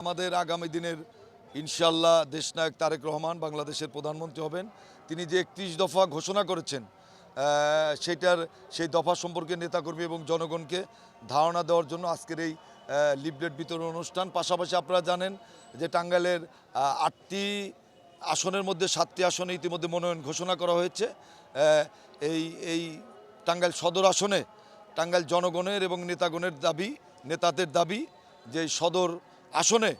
আমাদের আগামী দিনের ইনশাল্লাহ দেশনায়ক তারেক রহমান বাংলাদেশের প্রধানমন্ত্রী হবেন। তিনি যে একত্রিশ দফা ঘোষণা করেছেন সেটার সেই দফা সম্পর্কে নেতাকর্মী এবং জনগণকে ধারণা দেওয়ার জন্য আজকের এই লিফলেট বিতরণ অনুষ্ঠান। পাশাপাশি আপনারা জানেন যে টাঙ্গাইলের আটটি আসনের মধ্যে সাতটি আসনে ইতিমধ্যে মনোনয়ন ঘোষণা করা হয়েছে। এই এই টাঙ্গাইল সদর আসনে, টাঙ্গাইল জনগণের এবং নেতাগণের দাবি, নেতাদের দাবি যে সদর আসনে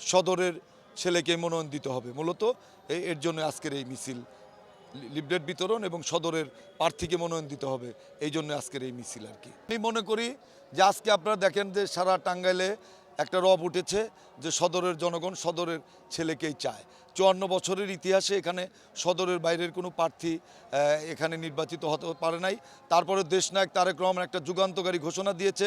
সদরের ছেলেকে মনোনয়ন দিতে হবে। মূলত এর জন্য আজকের এই মিছিল। লিবলেট বিতরণ এবং সদরের প্রার্থীকে মনোনয়ন দিতে হবে। এই জন্য আজকের এই মিছিল আর কি। আমি মনে করি যে আজকে আপনারা দেখেন যে সারা টাঙ্গাইলে একটা রব উঠেছে যে সদরের জনগণ সদরের ছেলেকেই চায়। চুয়ান্ন বছরের ইতিহাসে এখানে সদরের বাইরের কোনো প্রার্থী এখানে নির্বাচিত হতে পারে নাই। তারপরে দেশনায়ক তারেক রহমান একটা যুগান্তকারী ঘোষণা দিয়েছে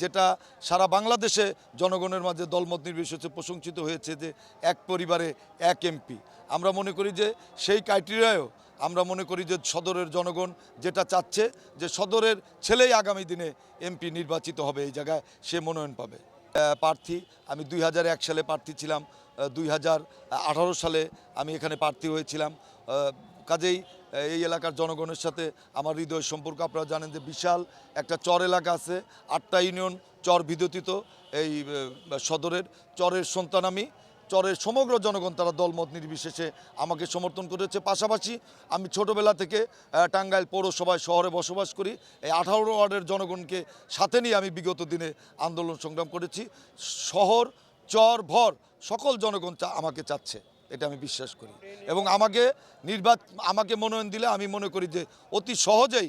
যেটা সারা বাংলাদেশে জনগণের মাঝে দলমত নির্বিশেষে প্রশংসিত হয়েছে যে এক পরিবারে এক এমপি। আমরা মনে করি যে সেই ক্রাইটেরিয়ায়ও আমরা মনে করি যে সদরের জনগণ যেটা চাচ্ছে যে সদরের ছেলেই আগামী দিনে এমপি নির্বাচিত হবে এই জায়গায় সে মনোনয়ন পাবে। প্রার্থী। আমি দুই সালে প্রার্থী ছিলাম দুই হাজার আঠারো সালে আমি এখানে প্রার্থী হয়েছিলাম। কাজেই এই এলাকার জনগণের সাথে আমার হৃদয় সম্পর্ক। আপনারা জানেন যে বিশাল একটা চর এলাকা আছে, আটটা ইউনিয়ন চর বিদ্যুতিত এই সদরের। চরের সন্তান আমি চরের সমগ্র জনগণ তারা দলমত নির্বিশেষে আমাকে সমর্থন করেছে। পাশাপাশি আমি ছোটবেলা থেকে টাঙ্গাইল পৌরসভায় শহরে বসবাস করি। এই আঠারো ওয়ার্ডের জনগণকে সাথে নিয়ে আমি বিগত দিনে আন্দোলন সংগ্রাম করেছি। শহর, চর, ভর, সকল জনগণ আমাকে চাচ্ছে, এটা আমি বিশ্বাস করি। এবং আমাকে নির্বাচ আমাকে মনোনয়ন দিলে আমি মনে করি যে অতি সহজেই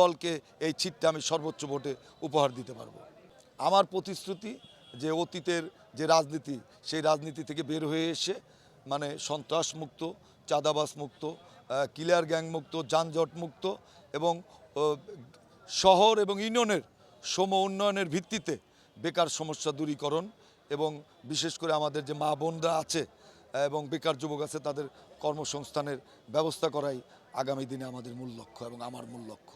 দলকে এই ছিটটা আমি সর্বোচ্চ ভোটে উপহার দিতে পারব। আমার প্রতিশ্রুতি যে অতীতের যে রাজনীতি, সেই রাজনীতি থেকে বের হয়ে এসে মানে সন্ত্রাস মুক্ত চাঁদাবাস মুক্ত কিলিয়ার গ্যাং মুক্ত যানজট মুক্ত এবং শহর এবং ইউনিয়নের সম উন্নয়নের ভিত্তিতে বেকার সমস্যা দূরীকরণ এবং বিশেষ করে আমাদের যে মা বোনরা আছে, এবং বেকার যুবক আছে, তাদের কর্মসংস্থানের ব্যবস্থা করাই আগামী দিনে আমাদের মূল লক্ষ্য এবং আমার মূল লক্ষ্য।